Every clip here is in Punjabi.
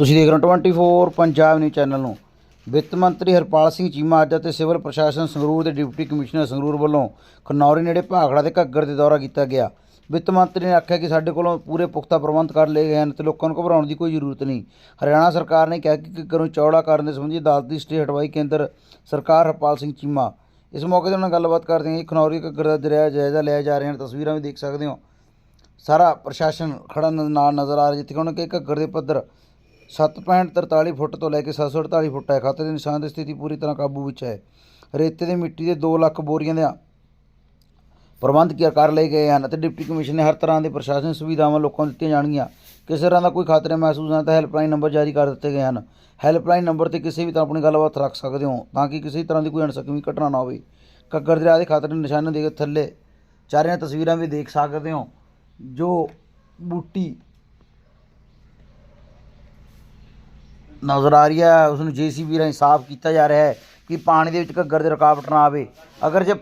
ਤੁਸੀਂ ਦੇਖ ਰਹੇ ਹੋ 24 ਪੰਜਾਬ ਨਿਊਜ਼ ਚੈਨਲ ਨੂੰ। ਵਿੱਤ ਮੰਤਰੀ ਹਰਪਾਲ ਸਿੰਘ ਚੀਮਾ ਅੱਜ ਅਤੇ ਸਿਵਲ ਪ੍ਰਸ਼ਾਸਨ ਸੰਗਰੂਰ ਦੇ ਡਿਪਟੀ ਕਮਿਸ਼ਨਰ ਸੰਗਰੂਰ ਵੱਲੋਂ ਖਨੌਰੀ ਨੇੜੇ ਭਾਖੜਾ ਦੇ ਘੱਗਰ ਦੇ ਦੌਰਾ ਕੀਤਾ ਗਿਆ। ਵਿੱਤ ਮੰਤਰੀ ਨੇ ਆਖਿਆ ਕਿ ਸਾਡੇ ਕੋਲੋਂ ਪੂਰੇ ਪੁਖਤਾ ਪ੍ਰਬੰਧ ਕਰ ਲਏ ਗਏ ਹਨ ਤੇ ਲੋਕਾਂ ਨੂੰ ਘਬਰਾਉਣ ਦੀ ਕੋਈ ਜ਼ਰੂਰਤ ਨਹੀਂ। ਹਰਿਆਣਾ ਸਰਕਾਰ ਨੇ ਕਿਹਾ ਕਿ ਘੱਗਰ ਨੂੰ ਚੌੜਾ ਕਰਨ ਦੇ ਸੰਬੰਧੀ ਅਦਾਲਤ ਦੀ ਸਟੇ ਹਟਵਾਈ ਕੇਂਦਰ ਸਰਕਾਰ ਹਰਪਾਲ ਸਿੰਘ ਚੀਮਾ। ਇਸ ਮੌਕੇ ਤੇ ਉਹਨਾਂ ਨਾਲ ਗੱਲਬਾਤ ਕਰਦੇ ਹਾਂ ਖਨੌਰੀ ਘੱਗਰ ਦਾ ਦਰਿਆ ਜਾਇਜ਼ਾ ਲਿਆ ਜਾ ਰਿਹਾ ਹਨ ਤਸਵੀਰਾਂ ਵੀ ਦੇਖ ਸਕਦੇ ਹੋ। ਸਾਰਾ ਪ੍ਰਸ਼ਾਸਨ ਖੜਾ ਨ- ਨਾਲ ਨਜ਼ਰ ਆ ਰਿਹਾ ਜਿੱਥੇ ਕਿ ਉਹਨਾਂ ਕਿ ਘੱਗਰ ਦੇ ਪੱਧਰ 7.43 ਫੁੱਟ ਤੋਂ ਲੈ ਕੇ 748 ਫੁੱਟ ਹੈ। ਖਾਤੇ ਦੇ ਨਿਸ਼ਾਨ ਦੀ ਸਥਿਤੀ ਪੂਰੀ ਤਰ੍ਹਾਂ ਕਾਬੂ ਵਿੱਚ ਹੈ। ਰੇਤੇ ਦੇ ਮਿੱਟੀ ਦੇ 2 ਲੱਖ ਬੋਰੀਆਂ ਦੇ ਪ੍ਰਬੰਧ ਕੀ ਕਰ ਲਏ ਗਏ ਹਨ ਅਤੇ ਡਿਪਟੀ ਕਮਿਸ਼ਨ ਨੇ ਹਰ ਤਰ੍ਹਾਂ ਦੇ ਪ੍ਰਸ਼ਾਸਨਿਕ ਸੁਵਿਧਾਵਾਂ ਲੋਕਾਂ ਨੂੰ ਦਿੱਤੀਆਂ ਜਾਣਗੀਆਂ। ਕਿਸੇ ਤਰ੍ਹਾਂ ਦਾ ਕੋਈ ਖਤਰਾ ਮਹਿਸੂਸ ਨਾ ਤਾਂ ਹੈਲਪਲਾਈਨ ਨੰਬਰ ਜਾਰੀ ਕਰ ਦਿੱਤੇ ਗਏ ਹਨ। ਹੈਲਪਲਾਈਨ ਨੰਬਰ ਤੇ ਕਿਸੇ ਵੀ ਤਰ੍ਹਾਂ ਆਪਣੀ ਗੱਲਬਾਤ ਰੱਖ ਸਕਦੇ ਹੋ ਤਾਂ ਕਿ ਕਿਸੇ ਤਰ੍ਹਾਂ ਦੀ ਕੋਈ ਅਣਸਕਮੀ ਘਟਨਾ ਨਾ ਹੋਵੇ। ਘੱਗਰ ਦਰਿਆ ਦੇ ਖਾਤਰ ਨਿਸ਼ਾਨੇ ਦੇ ਥੱਲੇ ਚਾਰੀਆਂ ਤਸਵੀਰਾਂ ਵੀ ਦੇਖ ਸਕਦੇ ਹੋ। ਜੋ ਬੂਟੀ ਨਜ਼ਰ ਆ ਰਹੀ ਹੈ ਉਸ ਨੂੰ ਜੀਸੀਬੀ ਰਾਹੀਂ ਸਾਫ਼ ਕੀਤਾ ਜਾ ਰਿਹਾ ਹੈ ਕਿ ਪਾਣੀ ਦੇ ਵਿੱਚ ਘੱਗਰ ਦੇ ਰੁਕਾਵਟ ਨਾ ਆਵੇ। ਅਗਰ ਜੇ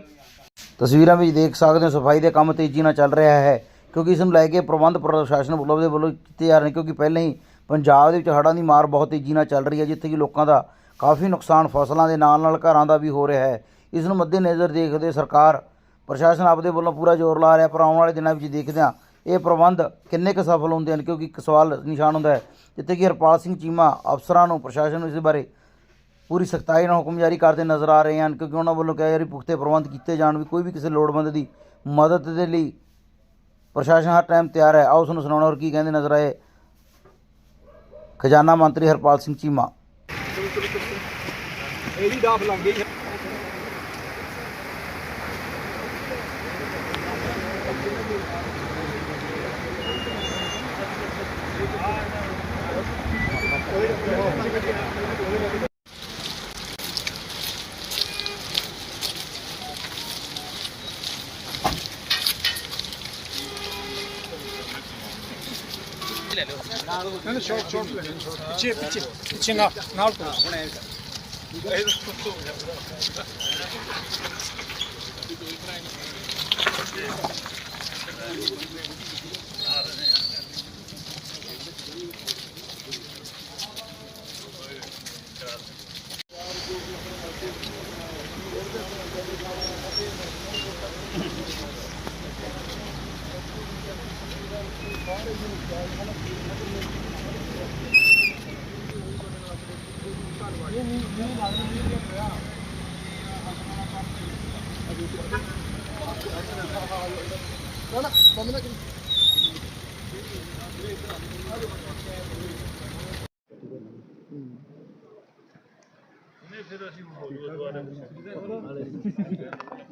ਤਸਵੀਰਾਂ ਵਿੱਚ ਦੇਖ ਸਕਦੇ ਹੋ, ਸਫ਼ਾਈ ਦੇ ਕੰਮ ਤੇਜ਼ੀ ਨਾਲ ਚੱਲ ਰਿਹਾ ਹੈ, ਕਿਉਂਕਿ ਇਸ ਨੂੰ ਲੈ ਕੇ ਪ੍ਰਬੰਧ ਪ੍ਰਸ਼ਾਸਨ ਵੱਲੋਂ ਦੇ ਵੱਲੋਂ ਕੀਤੇ ਜਾ ਰਹੇ ਨੇ, ਕਿਉਂਕਿ ਪਹਿਲਾਂ ਹੀ ਪੰਜਾਬ ਦੇ ਵਿੱਚ ਹੜ੍ਹਾਂ ਦੀ ਮਾਰ ਬਹੁਤ ਤੇਜ਼ੀ ਨਾਲ ਚੱਲ ਰਹੀ ਹੈ, ਜਿੱਥੇ ਕਿ ਲੋਕਾਂ ਦਾ ਕਾਫੀ ਨੁਕਸਾਨ ਫਸਲਾਂ ਦੇ ਨਾਲ ਨਾਲ ਘਰਾਂ ਦਾ ਵੀ ਹੋ ਰਿਹਾ ਹੈ। ਇਸ ਨੂੰ ਮੱਦੇਨਜ਼ਰ ਦੇਖਦੇ ਸਰਕਾਰ, ਪ੍ਰਸ਼ਾਸਨ ਆਪਦੇ ਵੱਲੋਂ ਪੂਰਾ ਜ਼ੋਰ ਲਾ ਰਿਹਾ ਪਰ ਆਉਣ ਵਾਲੇ ਦਿਨਾਂ ਵਿੱਚ ਦੇਖਦੇ ਹਾਂ ਇਹ ਪ੍ਰਬੰਧ ਕਿੰਨੇ ਕੁ ਸਫਲ ਹੁੰਦੇ ਹਨ? ਕਿਉਂਕਿ ਇੱਕ ਸਵਾਲ ਨਿਸ਼ਾਨ ਹੁੰਦਾ ਹੈ, ਜਿੱਥੇ ਕਿ ਹਰਪਾਲ ਸਿੰਘ ਚੀਮਾ ਅਫਸਰਾਂ ਨੂੰ, ਪ੍ਰਸ਼ਾਸਨ ਨੂੰ ਇਸ ਬਾਰੇ ਪੂਰੀ ਸਖਤਾਈ ਨਾਲ ਹੁਕਮ ਜਾਰੀ ਕਰਦੇ ਨਜ਼ਰ ਆ ਰਹੇ ਹਨ, ਕਿਉਂਕਿ ਉਹਨਾਂ ਵੱਲੋਂ ਕਿਹਾ ਜਾ ਰਿਹਾ ਪੁਖਤੇ ਪ੍ਰਬੰਧ ਕੀਤੇ ਜਾਣ ਵੀ ਕੋਈ ਵੀ ਕਿਸੇ ਲੋੜਵੰਦ ਦੀ ਮਦਦ ਦੇ ਲਈ ਪ੍ਰਸ਼ਾਸਨ ਹਰ ਟਾਈਮ ਤਿਆਰ ਹੈ। ਆਓ ਤੁਹਾਨੂੰ ਸੁਣਾਉਣਾ, ਹੋਰ ਕੀ ਕਹਿੰਦੇ ਨਜ਼ਰ ਆਏ ਖਜ਼ਾਨਾ ਮੰਤਰੀ ਹਰਪਾਲ ਸਿੰਘ ਚੀਮਾ। ਇਹਦੀ ਡਾਫ ਲੱਗ ਗਈ ਨਾ ਸ਼ਾਰਟ ਸ਼ਾਰਟ ਲੈ ਪਿੱਛੇ ਪਿੱਛੇ ਪਿੱਛੇ ਨਾ ਨਾਲ ਤੋਂ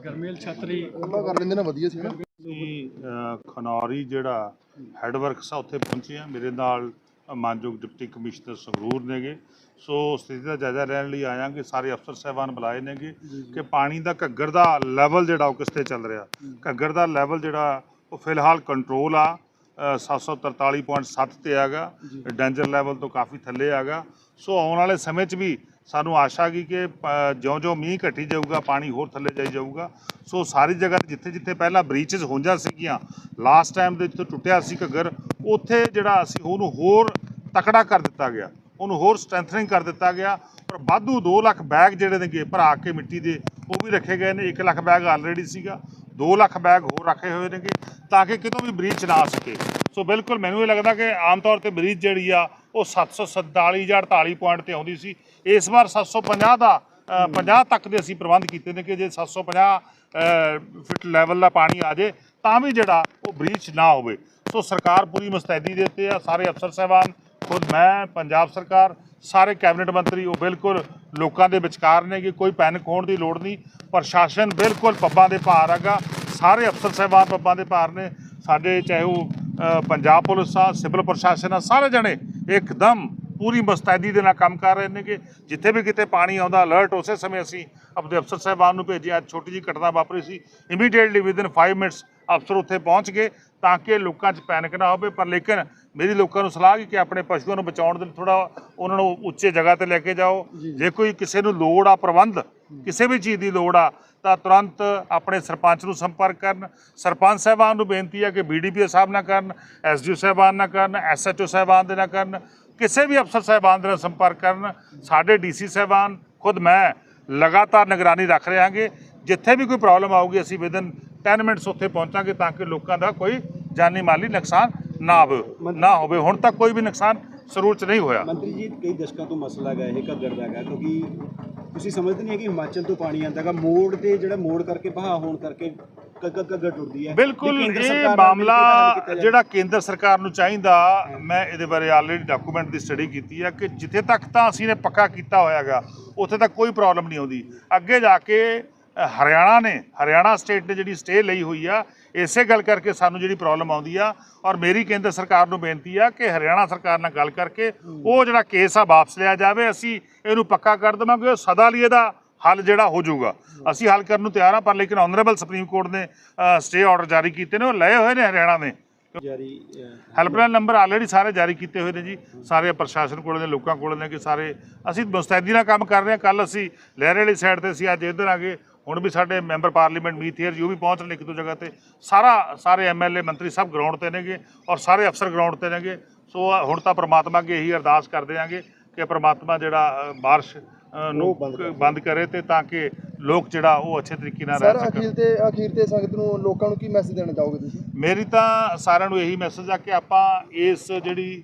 ਗਰਮੇਲ ਛਤਰੀ। ਅੱਲਾ ਕਰ ਲੈਂਦੇ ਨਾ ਵਧੀਆ ਸੀ ਨਾ। ਅਸੀਂ ਅ, ਖਨੌਰੀ ਜਿਹੜਾ ਹੈੱਡਵਰਕਸ ਆ ਉੱਥੇ ਪਹੁੰਚੇ ਆ। ਮੇਰੇ ਨਾਲ ਮਾਨਯੋਗ ਡਿਪਟੀ ਕਮਿਸ਼ਨਰ ਸੰਗਰੂਰ ਨੇਗੇ। ਸੋ ਸਥਿਤੀ ਦਾ ਜਾਇਜ਼ਾ ਲੈਣ ਲਈ ਆਇਆ ਕਿ ਸਾਰੇ ਅਫਸਰ ਸਾਹਿਬਾਨ ਬੁਲਾਏ ਨੇਗੇ ਕਿ ਪਾਣੀ ਦਾ ਘੱਗਰ ਦਾ ਲੈਵਲ ਜਿਹੜਾ ਉਹ ਕਿਸ ਤੇ ਚੱਲ ਰਿਹਾ? ਘੱਗਰ ਦਾ ਲੈਵਲ ਜਿਹੜਾ ਉਹ ਫਿਲਹਾਲ ਕੰਟਰੋਲ ਆ। 743.7 ਤੇ ਆਗਾ। ਡੇਂਜਰ ਲੈਵਲ ਤੋਂ ਕਾਫੀ ਥੱਲੇ ਆਗਾ। ਸੋ ਆਉਣ ਵਾਲੇ ਸਮੇਂ 'ਚ ਵੀ ਸਾਨੂੰ ਆਸ਼ਾ ਗਈ ਕਿ ਜਿਉਂ-ਜਿਉਂ ਮੀਂਹ ਘਟੀ ਜਾਊਗਾ ਪਾਣੀ ਹੋਰ ਥੱਲੇ ਜਾਈ ਜਾਊਗਾ। ਸੋ ਸਾਰੀ ਜਗ੍ਹਾ ਤੇ ਜਿੱਥੇ ਜਿੱਥੇ ਪਹਿਲਾਂ ਬ੍ਰੀਚਸ ਹੁੰਜਾ ਸੀਗੀਆਂ ਲਾਸਟ ਟਾਈਮ ਦੇ ਜਿੱਥੇ ਟੁੱਟਿਆ ਸੀ ਘੱਗਰ ਉੱਥੇ ਜਿਹੜਾ ਅਸੀਂ ਉਹਨੂੰ ਹੋਰ ਤਕੜਾ ਕਰ ਦਿੱਤਾ ਗਿਆ। ਉਹਨੂੰ ਹੋਰ ਸਟਰੈਂਥਨਿੰਗ ਕਰ ਦਿੱਤਾ ਗਿਆ। ਪਰ ਵਾਧੂ 2 ਲੱਖ ਬੈਗ ਜਿਹੜੇ ਨੇਗੇ ਭਰਾ ਕੇ ਮਿੱਟੀ ਦੇ ਉਹ ਵੀ ਰੱਖੇ ਗਏ ਨੇ। 1 ਲੱਖ ਬੈਗ ਆਲਰੇਡੀ ਸੀਗਾ। 2 ਲੱਖ ਬੈਗ ਹੋਰ ਰੱਖੇ ਹੋਏ ਨੇਗੇ ਤਾਂ ਕਿ ਕਿਤੋਂ ਵੀ ਬ੍ਰੀਚ ਨਾ ਆ ਸਕੇ। ਸੋ ਬਿਲਕੁਲ ਮੈਨੂੰ ਇਹ ਲੱਗਦਾ ਕਿ ਆਮ ਤੌਰ ਤੇ ਬ੍ਰੀਚ ਜਿਹੜੀ ਆ ਉਹ 747 ਜਾਂ 48 ਪੁਆਇੰਟ ਤੇ ਆਉਂਦੀ ਸੀ। ਇਸ ਵਾਰ 750 ਦਾ ਅ, 50 ਤੱਕ ਦੇ ਅਸੀਂ ਪ੍ਰਬੰਧ ਕੀਤੇ ਨੇ ਕਿ ਜੇ 750 ਫਿਟ ਲੈਵਲ ਦਾ ਪਾਣੀ ਆ ਜੇ ਤਾਂ ਵੀ ਜਿਹੜਾ ਉਹ ਬ੍ਰੀਚ ਨਾ ਹੋਵੇ। ਸੋ ਸਰਕਾਰ ਪੂਰੀ ਮੁਸਤੈਦੀ ਦੇ ਉੱਤੇ ਆ ਸਾਰੇ ਅਫਸਰ ਸਾਹਿਬਾਨ ਖੁਦ ਮੈਂ ਪੰਜਾਬ ਸਰਕਾਰ ਸਾਰੇ ਕੈਬਨਿਟ ਮੰਤਰੀ ਉਹ ਬਿਲਕੁਲ ਲੋਕਾਂ ਦੇ ਵਿਚਕਾਰ ਨੇ ਕਿ ਕੋਈ ਪੈਨਿਕ ਹੋਣ ਦੀ ਲੋੜ ਨਹੀਂ। ਪ੍ਰਸ਼ਾਸਨ ਬਿਲਕੁਲ ਪੱਬਾਂ ਦੇ ਭਾਰ ਹੈਗਾ। ਸਾਰੇ ਅਫਸਰ ਸਾਹਿਬਾਨ ਪੱਬਾਂ ਦੇ ਭਾਰ ਨੇ। ਸਾਡੇ ਚਾਹੇ ਉਹ ਪੰਜਾਬ ਪੁਲਿਸ ਆ, ਸਿਵਲ ਪ੍ਰਸ਼ਾਸਨ ਆ, ਸਾਰੇ ਜਣੇ ਇੱਕਦਮ ਪੂਰੀ ਮੁਸਤੈਦੀ ਦੇ ਨਾਲ ਕੰਮ ਕਰ ਰਹੇ ਨੇ ਕਿ ਜਿੱਥੇ ਵੀ ਕਿਤੇ ਪਾਣੀ ਆਉਂਦਾ ਅਲਰਟ ਉਸੇ ਸਮੇਂ ਅਸੀਂ ਆਪਣੇ ਅਫਸਰ ਸਾਹਿਬਾਨ ਨੂੰ ਭੇਜਿਆ। ਅੱਜ ਛੋਟੀ ਜੀ ਘਟਨਾ ਵਾਪਰੀ ਸੀ। ਇਮੀਡੀਏਟਲੀ ਵਿਦਿਨ 5 ਮਿੰਟਸ ਅਫਸਰ ਉੱਥੇ ਪਹੁੰਚ ਗਏ। ਤਾਂ ਕਿ ਲੋਕਾਂ 'ਚ ਪੈਨਿਕ ਨਾ ਹੋਵੇ। ਪਰ ਲੇਕਿਨ ਮੇਰੀ ਲੋਕਾਂ ਨੂੰ ਸਲਾਹ ਹੈ ਕਿ ਆਪਣੇ ਪਸ਼ੂਆਂ ਨੂੰ ਬਚਾਉਣ ਦੇ ਲਈ ਥੋੜਾ ਉਹਨਾਂ ਨੂੰ ਉੱਚੇ ਜਗ੍ਹਾ ਤੇ ਲੈ ਕੇ ਜਾਓ। ਜੇ। ਕੋਈ ਕਿਸੇ ਨੂੰ ਲੋੜ ਆ ਪ੍ਰਬੰਧ ਕਿਸੇ ਵੀ ਚੀਜ਼ ਦੀ ਲੋੜ ਆ ਤਾਂ ਤੁਰੰਤ ਆਪਣੇ ਸਰਪੰਚ ਨੂੰ ਸੰਪਰਕ ਕਰਨ। ਸਰਪੰਚ ਸਾਹਿਬਾਨ ਨੂੰ ਬੇਨਤੀ ਹੈ ਕਿ ਬੀਡੀਪੀਓ ਸਾਹਿਬ ਨਾ ਕਰਨ ਐਸਡੀਓ ਸਾਹਿਬਾਨ ਨਾ ਕਰਨ ਐਸਐਚਓ ਸਾਹਿਬਾਨ ਦੇ ਨਾ ਕਰਨ ਕਿਸੇ ਵੀ ਅਫਸਰ ਸਾਹਿਬਾਨ ਦੇ ਨਾਲ ਸੰਪਰਕ ਕਰਨ। ਸਾਡੇ ਡੀਸੀ ਸਾਹਿਬਾਨ ਖੁਦ ਮੈਂ ਲਗਾਤਾਰ ਨਿਗਰਾਨੀ ਰੱਖ ਰਹੇ ਹਾਂਗੇ। ਜਿੱਥੇ ਵੀ ਕੋਈ ਪ੍ਰੋਬਲਮ ਆਊਗੀ ਅਸੀਂ ਵਿਦਨ 10 ਮਿੰਟਸ ਉੱਥੇ ਪਹੁੰਚਾਂਗੇ ਤਾਂ ਕਿ ਲੋਕਾਂ ਦਾ ਕੋਈ ਜਾਨੀ ਮਾਲੀ ਨੁਕਸਾਨ ਨਾ ਹੋਵੇ ਨਾ ਹੋਵੇ। ਹੁਣ ਤੱਕ ਕੋਈ ਵੀ ਨੁਕਸਾਨ ਸਰੂਰ ਚ ਨਹੀਂ ਹੋਇਆ। ਮੰਤਰੀ ਜੀ ਕਈ ਦਸ਼ਕਾਂ ਤੋਂ ਮਸਲਾ ਹੈਗਾ ਇਹ ਘੱਗਰ ਦਾ ਹੈਗਾ ਕਿਉਂਕਿ ਤੁਸੀਂ ਸਮਝਦੇ ਨਹੀਂ ਕਿ ਹਿਮਾਚਲ ਤੋਂ ਪਾਣੀ ਆਉਂਦਾ ਹੈਗਾ ਮੋੜ ਤੇ ਜਿਹੜਾ ਮੋੜ ਕਰਕੇ ਬਹਾ ਹੋਣ ਕਰਕੇ ਘੱਗਰ ਟੁੱਟਦੀ ਹੈ। ਬਿਲਕੁਲ ਇਹ ਮਾਮਲਾ। ਜਿਹੜਾ ਕੇਂਦਰ ਸਰਕਾਰ ਨੂੰ ਚਾਹੀਦਾ ਮੈਂ ਇਹਦੇ ਬਾਰੇ ਆਲਰੇਡੀ ਡਾਕੂਮੈਂਟ ਦੀ ਸਟੱਡੀ ਕੀਤੀ ਹੈ ਕਿ ਜਿੱਥੇ ਤੱਕ ਤਾਂ ਅਸੀਂ ਨੇ ਪੱਕਾ ਕੀਤਾ ਹੋਇਆਗਾ ਉੱਥੇ ਤੱਕ ਕੋਈ ਪ੍ਰੋਬਲਮ ਨਹੀਂ ਆਉਂਦੀ। ਅੱਗੇ ਜਾ ਕੇ ਹਰਿਆਣਾ ਨੇ ਹਰਿਆਣਾ ਸਟੇਟ ਨੇ ਜਿਹੜੀ ਸਟੇ ਲਈ ਹੋਈ ਆ ਇਸੇ ਗੱਲ ਕਰਕੇ ਸਾਨੂੰ ਜਿਹੜੀ ਪ੍ਰੋਬਲਮ ਆਉਂਦੀ ਆ ਔਰ ਮੇਰੀ ਕੇਂਦਰ ਸਰਕਾਰ ਨੂੰ ਬੇਨਤੀ ਆ ਕਿ ਹਰਿਆਣਾ ਸਰਕਾਰ ਨਾਲ ਗੱਲ ਕਰਕੇ ਉਹ ਜਿਹੜਾ ਕੇਸ ਆ ਵਾਪਸ ਲਿਆ ਜਾਵੇ ਅਸੀਂ ਇਹਨੂੰ ਪੱਕਾ ਕਰ ਦੇਵਾਂਗੇ ਉਹ ਸਦਾ ਲਈ ਇਹਦਾ ਹੱਲ ਜਿਹੜਾ ਹੋ ਜਾਊਗਾ। ਅਸੀਂ ਹੱਲ ਕਰਨ ਨੂੰ ਤਿਆਰ ਹਾਂ ਪਰ ਲੇਕਿਨ ਆਨਰੇਬਲ ਸੁਪਰੀਮ ਕੋਰਟ ਨੇ ਸਟੇ ਆਰਡਰ ਜਾਰੀ ਕੀਤੇ ਨੇ ਉਹ ਲਏ ਹੋਏ ਨੇ ਹਰਿਆਣਾ ਨੇ। ਜਾਰੀ ਹੈਲਪਲਾਈਨ ਨੰਬਰ ਆਲਰੇਡੀ ਸਾਰੇ ਜਾਰੀ ਕੀਤੇ ਹੋਏ ਨੇ ਜੀ। ਸਾਰੇ ਪ੍ਰਸ਼ਾਸਨ ਕੋਲ ਨੇ ਲੋਕਾਂ ਕੋਲ ਨੇ ਕਿ ਸਾਰੇ ਅਸੀਂ ਮੁਸਤੈਦੀ ਨਾਲ ਕੰਮ ਕਰ ਰਹੇ ਹਾਂ। ਕੱਲ ਅਸੀਂ ਲਹਿਰੇ ਵਾਲੀ ਸਾਈਡ ਤੇ ਸੀ ਅੱਜ ਇੱਧਰ ਆ ਗਏ। ਹੁਣ ਵੀ ਸਾਡੇ ਮੈਂਬਰ ਪਾਰਲੀਮੈਂਟ ਮੀਥੀਅਰ ਜੀ ਉਹ ਵੀ ਪਹੁੰਚ ਰਹੇ ਨੇ ਇੱਕ ਦੋ ਜਗ੍ਹਾ ਤੇ। ਸਾਰਾ ਸਾਰੇ ਐਮਐਲਏ ਮੰਤਰੀ ਸਭ ਗਰਾਊਂਡ ਤੇ ਨੇਗੇ ਔਰ ਸਾਰੇ ਅਫਸਰ ਗਰਾਊਂਡ ਤੇ ਨੇਗੇ। ਸੋ ਹੁਣ ਤਾਂ ਪ੍ਰਮਾਤਮਾ ਅੱਗੇ ਇਹੀ ਅਰਦਾਸ ਕਰਦੇ ਆਂਗੇ ਕਿ ਪ੍ਰਮਾਤਮਾ ਜਿਹੜਾ ਬਾਰਿਸ਼ ਨੂੰ ਬੰਦ ਕਰੇ। ਤੇ ਤਾਂ ਕਿ ਲੋਕ ਜਿਹੜਾ ਉਹ ਅੱਛੇ ਤਰੀਕੇ ਨਾਲ ਰਹਿ ਸਰ ਸਕਣ। ਅਖੀਰ ਤੇ ਅਖੀਰ ਤੇ ਸੰਗਤ ਨੂੰ ਲੋਕਾਂ ਨੂੰ ਕੀ ਮੈਸੇਜ ਦੇਣਾ ਚਾਹੋਗੇ ਤੁਸੀਂ? ਮੇਰੀ ਤਾਂ ਸਾਰਿਆਂ ਨੂੰ ਇਹੀ ਮੈਸੇਜ ਆ ਕਿ ਆਪਾਂ ਇਸ ਜਿਹੜੀ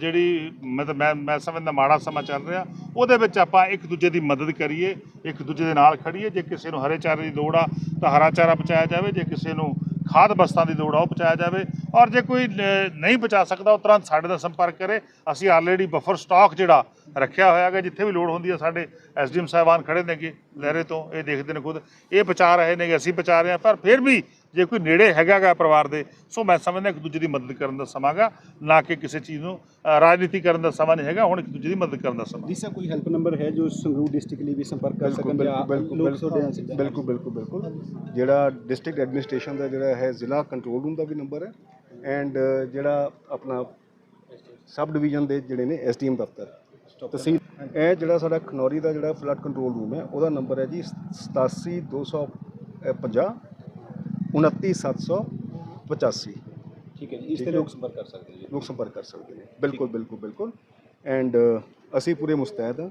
ਜਿਹੜੀ ਮਤਲਬ ਮੈਂ ਮੈਂ ਸਮਝਦਾ ਮਾੜਾ ਸਮਾਂ ਚੱਲ ਰਿਹਾ, ਉਹਦੇ ਵਿੱਚ ਆਪਾਂ ਇੱਕ ਦੂਜੇ ਦੀ ਮਦਦ ਕਰੀਏ, ਇੱਕ ਦੂਜੇ ਦੇ ਨਾਲ ਖੜੀਏ। ਜੇ ਕਿਸੇ ਨੂੰ ਹਰੇ ਚਾਰੇ ਦੀ ਲੋੜ ਆ, ਤਾਂ ਹਰਾ ਚਾਰਾ ਪਹੁੰਚਾਇਆ ਜਾਵੇ। ਜੇ ਕਿਸੇ ਨੂੰ ਖਾਦ ਬਸਤਾਂ ਦੀ ਲੋੜ ਆ, ਉਹ ਪਹੁੰਚਾਇਆ ਜਾਵੇ। ਔਰ ਜੇ ਕੋਈ ਨਹੀਂ ਪਹੁੰਚਾ ਸਕਦਾ, ਉਹ ਤੁਰੰਤ ਸਾਡੇ ਨਾਲ ਸੰਪਰਕ ਕਰੇ। ਅਸੀਂ ਆਲਰੇਡੀ ਬਫਰ ਸਟਾਕ ਜਿਹੜਾ ਰੱਖਿਆ ਹੋਇਆ ਹੈਗਾ ਜਿੱਥੇ ਵੀ ਲੋੜ ਹੁੰਦੀ ਹੈ ਸਾਡੇ ਐਸਡੀਐਮ ਸਾਹਿਬਾਨ ਖੜੇ ਨੇਗੇ ਲਹਿਰੇ ਤੋਂ, ਇਹ ਦੇਖਦੇ ਨੇ ਖੁਦ। ਇਹ ਪਹੁੰਚਾ ਰਹੇ ਨੇਗੇ, ਅਸੀਂ ਪਹੁੰਚਾ ਰਹੇ ਹਾਂ। ਪਰ ਫਿਰ ਵੀ ਜੇ ਕੋਈ ਨੇੜੇ ਹੈਗਾਗਾ ਪਰਿਵਾਰ ਦੇ ਸੋ ਮੈਂ ਸਮਝਦਾ ਇੱਕ ਦੂਜੇ ਦੀ ਮਦਦ ਕਰਨ ਦਾ ਸਮਾਂ ਗਾ ਨਾ ਕਿ ਕਿਸੇ ਚੀਜ਼ ਨੂੰ ਰਾਜਨੀਤੀ ਕਰਨ ਦਾ ਸਮਾਂ ਨਹੀਂ ਹੈਗਾ ਹੁਣ ਇੱਕ ਦੂਜੇ ਦੀ ਮਦਦ ਕਰਨ ਦਾ ਸਮਾਂ। ਜੀ ਸਰ ਕੋਈ ਹੈਲਪ ਨੰਬਰ ਹੈ ਜੋ ਸੰਗਰੂਰ ਡਿਸਟ੍ਰਿਕਟ ਲਈ ਵੀ ਸੰਪਰਕ ਕਰ ਸਕਣ ਜਾਂ ਬਿਲਕੁਲ ਬਿਲਕੁਲ ਬਿਲਕੁਲ ਜਿਹੜਾ ਡਿਸਟ੍ਰਿਕਟ ਐਡਮਿਨਿਸਟ੍ਰੇਸ਼ਨ ਦਾ ਜਿਹੜਾ ਹੈ ਜ਼ਿਲ੍ਹਾ ਕੰਟਰੋਲ ਰੂਮ ਦਾ ਵੀ ਨੰਬਰ ਹੈ ਐਂਡ ਜਿਹੜਾ ਆਪਣਾ ਸਬ ਡਿਵੀਜ਼ਨ ਦੇ ਜਿਹੜੇ ਨੇ ਐਸਡੀਐਮ ਦਫ਼ਤਰ। ਤਹਿਸੀਲ ਇਹ ਜਿਹੜਾ ਸਾਡਾ ਖਨੌਰੀ ਦਾ ਜਿਹੜਾ ਫਲੱਡ ਕੰਟਰੋਲ ਰੂਮ ਹੈ ਉਹਦਾ ਨੰਬਰ ਹੈ ਜੀ 87250 29785 ਠੀਕ ਹੈ ਜੀ ਇਸ ਤੇ ਲੋਕ ਸੰਪਰਕ ਕਰ ਸਕਦੇ ਜੀ। ਲੋਕ ਸੰਪਰਕ ਕਰ ਸਕਦੇ ਨੇ। ਬਿਲਕੁਲ ਬਿਲਕੁਲ ਬਿਲਕੁਲ। ਐਂਡ ਅਸੀਂ ਪੂਰੇ ਮੁਸਤੈਦ ਹਾਂ।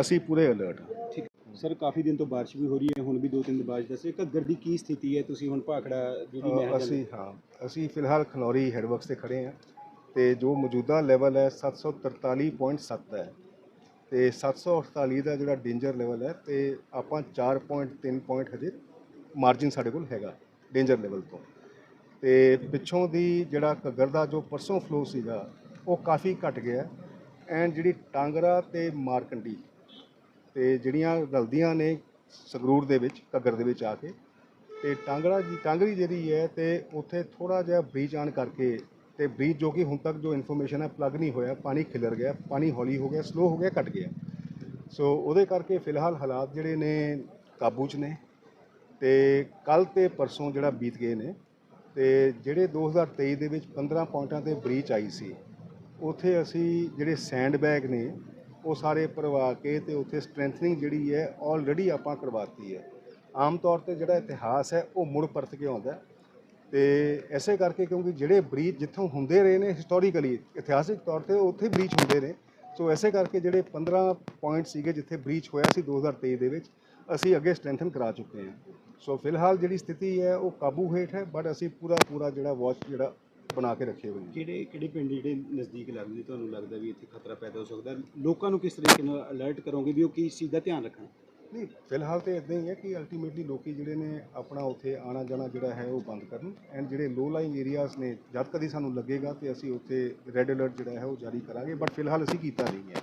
ਅਸੀਂ ਪੂਰੇ ਅਲਰਟ ਹਾਂ। ਠੀਕ ਸਰ ਕਾਫੀ ਦਿਨ ਤੋਂ ਬਾਰਿਸ਼ ਵੀ ਹੋ ਰਹੀ ਹੈ। ਹੁਣ ਵੀ ਦੋ ਤਿੰਨ ਦਿਨ ਬਾਰਿਸ਼ ਦੱਸੇ ਘੱਗਰ ਦੀ ਕੀ ਸਥਿਤੀ ਹੈ? ਤੁਸੀਂ ਹੁਣ ਭਾਖੜਾ ਜਿਹੜੀ ਨਹਿਰ ਅਸੀਂ ਹਾਂ। ਅਸੀਂ ਫਿਲਹਾਲ ਖਨੌਰੀ ਹੈਡਵਰਕਸ ਤੇ ਖੜੇ ਹਾਂ। ਤੇ ਜੋ ਮੌਜੂਦਾ ਲੈਵਲ ਹੈ 743.7 ਹੈ। ਤੇ 748 ਦਾ ਜਿਹੜਾ ਡੇਂਜਰ ਲੈਵਲ ਹੈ ਤੇ ਆਪਾਂ 4.3 ਪੁਆਇੰਟ ਹਜੇ ਮਾਰਜਿਨ ਸਾਡੇ ਕੋਲ ਹੈਗਾ। ਡੇਂਜਰ ਲੈਵਲ ਤੋਂ। ਤੇ ਪਿੱਛੋਂ ਦੀ ਜਿਹੜਾ ਘੱਗਰ ਦਾ ਜੋ ਪਰਸੋਂ ਫਲੋ ਸੀਗਾ, ਉਹ ਕਾਫੀ ਘਟ ਗਿਆ। ਐਂਡ ਜਿਹੜੀ ਟਾਂਗਰਾ ਤੇ ਮਾਰਕੰਡੀ, ਤੇ ਜਿਹੜੀਆਂ ਰਲਦੀਆਂ ਨੇ ਸੰਗਰੂਰ ਦੇ ਵਿੱਚ, ਘੱਗਰ ਦੇ ਵਿੱਚ ਆ ਕੇ, ਤੇ ਟਾਂਗਰਾ ਜੀ, ਟਾਂਗਰੀ ਜਿਹੜੀ ਹੈ ਤੇ ਉੱਥੇ ਥੋੜਾ ਜਿਹਾ ਬ੍ਰੀਚ ਆਣ ਕਰਕੇ, ਤੇ ਬ੍ਰੀਚ ਜੋ ਕਿ ਹੁਣ ਤੱਕ ਜੋ ਇਨਫੋਰਮੇਸ਼ਨ ਹੈ ਪਲੱਗ ਨਹੀਂ ਹੋਇਆ, ਪਾਣੀ ਖਿਲਰ ਗਿਆ, ਪਾਣੀ ਹੌਲੀ ਹੋ ਗਿਆ ਸਲੋ ਹੋ ਗਿਆ, ਘਟ ਗਿਆ। ਸੋ ਉਹਦੇ ਕਰਕੇ ਫਿਲਹਾਲ ਹਾਲਾਤ ਜਿਹੜੇ ਨੇ ਕਾਬੂ 'ਚ ਨੇ। ਤੇ ਕੱਲ ਤੇ ਪਰਸੋਂ ਜਿਹੜਾ ਬੀਤ ਗਏ ਨੇ, ਤੇ ਜਿਹੜੇ 2023 ਦੇ ਵਿੱਚ 15 ਪੁਆਇੰਟਾਂ ਤੇ ਬ੍ਰੀਚ ਆਈ ਸੀ, ਉਥੇ ਅਸੀਂ ਜਿਹੜੇ ਸੈਂਡ ਬੈਗ ਨੇ, ਉਹ ਸਾਰੇ ਭਰਵਾ ਕੇ ਤੇ ਉੱਥੇ ਸਟਰੈਂਥਨਿੰਗ ਜਿਹੜੀ ਹੈ ਆਲਰੇਡੀ ਆਪਾਂ ਕਰਵਾਤੀ ਹੈ ਆਮ ਤੌਰ ਤੇ ਜਿਹੜਾ ਇਤਿਹਾਸ ਹੈ, ਉਹ ਮੁੜ ਪਰਤ ਕੇ ਆਉਂਦਾ ਹੈ। ਤੇ ਐਸੇ ਕਰਕੇ ਕਿਉਂਕਿ ਜਿਹੜੇ ਬ੍ਰੀਚ ਜਿੱਥੋਂ ਹੁੰਦੇ ਰਹੇ ਨੇ ਹਿਸਟੋਰੀਕਲੀ ਇਤਿਹਾਸਿਕ ਤੌਰ ਤੇ ਉੱਥੇ ਬ੍ਰੀਚ ਹੁੰਦੇ ਨੇ, ਸੋ ਐਸੇ ਕਰਕੇ ਜਿਹੜੇ 15 ਪੁਆਇੰਟ ਸੀਗੇ ਜਿੱਥੇ ਬ੍ਰੀਚ ਹੋਇਆ ਸੀ 2023 ਦੇ ਵਿੱਚ, ਅਸੀਂ ਅੱਗੇ ਸਟਰੈਂਥਨ ਕਰਾ ਚੁੱਕੇ ਹਾਂ ਸੋ ਫਿਲਹਾਲ ਜਿਹੜੀ ਸਥਿਤੀ ਹੈ ਉਹ ਕਾਬੂ ਹੇਠ ਹੈ ਬਟ ਅਸੀਂ ਪੂਰਾ ਪੂਰਾ ਜਿਹੜਾ ਵਾਚ ਜਿਹੜਾ ਬਣਾ ਕੇ ਰੱਖੇ ਹੋਏ ਨੇ ਕਿਹੜੇ ਕਿਹੜੇ ਪਿੰਡ ਜਿਹੜੇ ਨਜ਼ਦੀਕ ਲੱਗਦੇ ਤੁਹਾਨੂੰ ਲੱਗਦਾ ਵੀ ਇੱਥੇ ਖਤਰਾ ਪੈਦਾ ਹੋ ਸਕਦਾ? ਲੋਕਾਂ ਨੂੰ ਕਿਸ ਤਰੀਕੇ ਨਾਲ ਅਲਰਟ ਕਰੋਗੇ ਵੀ ਉਹ ਕਿਸ ਚੀਜ਼ ਦਾ ਧਿਆਨ ਰੱਖਣ? ਨਹੀਂ ਫਿਲਹਾਲ ਤੇ ਇਦਾਂ ਹੀ ਹੈ ਕਿ ਅਲਟੀਮੇਟਲੀ ਲੋਕੀ ਜਿਹੜੇ ਨੇ ਆਪਣਾ ਉੱਥੇ ਆਣਾ ਜਾਣਾ ਜਿਹੜਾ ਹੈ ਉਹ ਬੰਦ ਕਰਨ। ਐਂਡ ਜਿਹੜੇ ਲੋ ਲਾਈਂਗ ਏਰੀਆਜ਼ ਨੇ ਜਦ ਕਦੀ ਸਾਨੂੰ ਲੱਗੇਗਾ ਤੇ ਅਸੀਂ ਉੱਥੇ ਰੈੱਡ ਅਲਰਟ ਜਿਹੜਾ ਹੈ ਉਹ ਜਾਰੀ ਕਰਾਂਗੇ। ਬਟ ਫਿਲਹਾਲ ਅਸੀਂ ਕੀਤਾ ਨਹੀਂ ਹੈ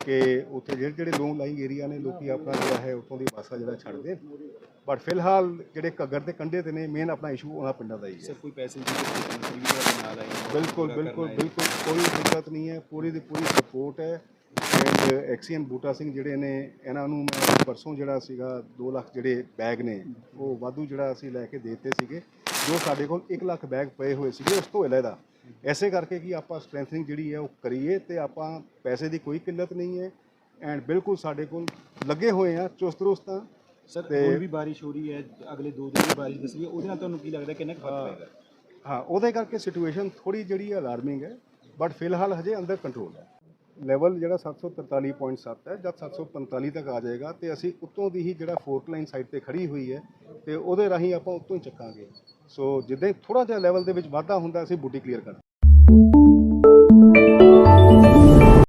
ਕਿ ਉੱਥੇ ਜਿਹੜੇ ਜਿਹੜੇ ਲੋ ਲਾਈਂਗ ਏਰੀਆ ਨੇ ਲੋਕੀ ਆਪਣਾ ਜਿਹੜਾ ਹੈ ਉੱਥੋਂ ਦੀ ਭਾਸ਼ਾ ਜਿਹੜਾ ਛੱਡ ਦੇਣ ਬਟ ਫਿਲਹਾਲ ਜਿਹੜੇ ਘੱਗਰ ਦੇ ਕੰਢੇ ਤੇ ਨੇ ਮੇਨ ਆਪਣਾ ਇਸ਼ੂ ਉਹਨਾਂ ਪਿੰਡਾਂ ਦਾ ਹੀ ਹੈ ਸਰ ਕੋਈ ਪੈਸੇ ਦੀ ਤੁਹਾਡੇ ਨਾਲ ਨੇ। ਬਿਲਕੁਲ ਬਿਲਕੁਲ। ਬਿਲਕੁਲ ਕੋਈ ਦਿੱਕਤ ਨਹੀਂ ਹੈ ਪੂਰੀ ਦੀ ਪੂਰੀ ਸਪੋਰਟ ਹੈ ਐਂਡ ਐਕਸੀਅਨ ਬੂਟਾ ਸਿੰਘ ਜਿਹੜੇ ਨੇ ਇਹਨਾਂ ਨੂੰ ਮੈਂ ਪਰਸੋਂ ਜਿਹੜਾ ਸੀਗਾ 2 ਲੱਖ ਜਿਹੜੇ ਬੈਗ ਨੇ ਉਹ ਵਾਧੂ ਜਿਹੜਾ ਅਸੀਂ ਲੈ ਕੇ ਦੇ ਦਿੱਤੇ ਸੀਗੇ ਜੋ ਸਾਡੇ ਕੋਲ 1 ਲੱਖ ਬੈਗ ਪਏ ਹੋਏ ਸੀਗੇ ਉਸ ਤੋਂ ਇਲਾਵਾ ਐਸੇ ਕਰਕੇ ਕਿ ਆਪਾਂ ਸਟਰੈਂਥਨਿੰਗ ਜਿਹੜੀ ਹੈ ਉਹ ਕਰੀਏ ਤੇ ਆਪਾਂ ਪੈਸੇ ਦੀ ਕੋਈ ਕਿੱਲਤ ਨਹੀਂ ਹੈ ਐਂਡ ਬਿਲਕੁਲ ਸਾਡੇ ਕੋਲ ਲੱਗੇ ਹੋਏ ਆ ਚੁਸਤ ਰੁਸਤ ਹਾਂ ਸਰ ਤੇ- ਹੁਣ ਵੀ ਬਾਰਿਸ਼ ਹੋ ਰਹੀ ਹੈ ਅਗਲੇ ਦੋ ਦਿਨ ਵੀ ਬਾਰਿਸ਼ ਦੱਸੀ ਹੈ ਉਹਦੇ ਨਾਲ ਤੁਹਾਨੂੰ ਕੀ ਲੱਗਦਾ ਕਿੰਨਾ ਕੁ ਫ਼ਰਕ ਪਏਗਾ? ਹਾਂ ਉਹਦੇ ਕਰਕੇ ਸਿਚੁਏਸ਼ਨ ਥੋੜੀ ਜਿਹੜੀ ਅਲਾਰਮਿੰਗ ਹੈ ਬਟ ਫਿਲਹਾਲ ਹਜੇ ਅੰਡਰ ਕੰਟਰੋਲ ਹੈ। ਲੈਵਲ ਜਿਹੜਾ 743.7 ਹੈ ਜਦ 745 ਤੱਕ ਆ ਜਾਏਗਾ ਤੇ ਅਸੀਂ ਉੱਤੋਂ ਦੀ ਹੀ ਜਿਹੜਾ ਫੋਰਟ ਲਾਈਨ ਸਾਈਡ ਤੇ ਖੜੀ ਹੋਈ ਹੈ ਤੇ ਉਹਦੇ ਰਾਹੀਂ ਆਪਾਂ ਉੱਤੋਂ ਹੀ ਚੱਕਾਂਗੇ। ਸੋ ਜਿੱਦਾਂ ਹੀ ਥੋੜਾ ਜਿਹਾ ਲੈਵਲ ਦੇ ਵਿੱਚ ਵਾਧਾ ਹੁੰਦਾ ਅਸੀਂ ਬੂਟੀ ਕਲੀਅਰ ਕਰ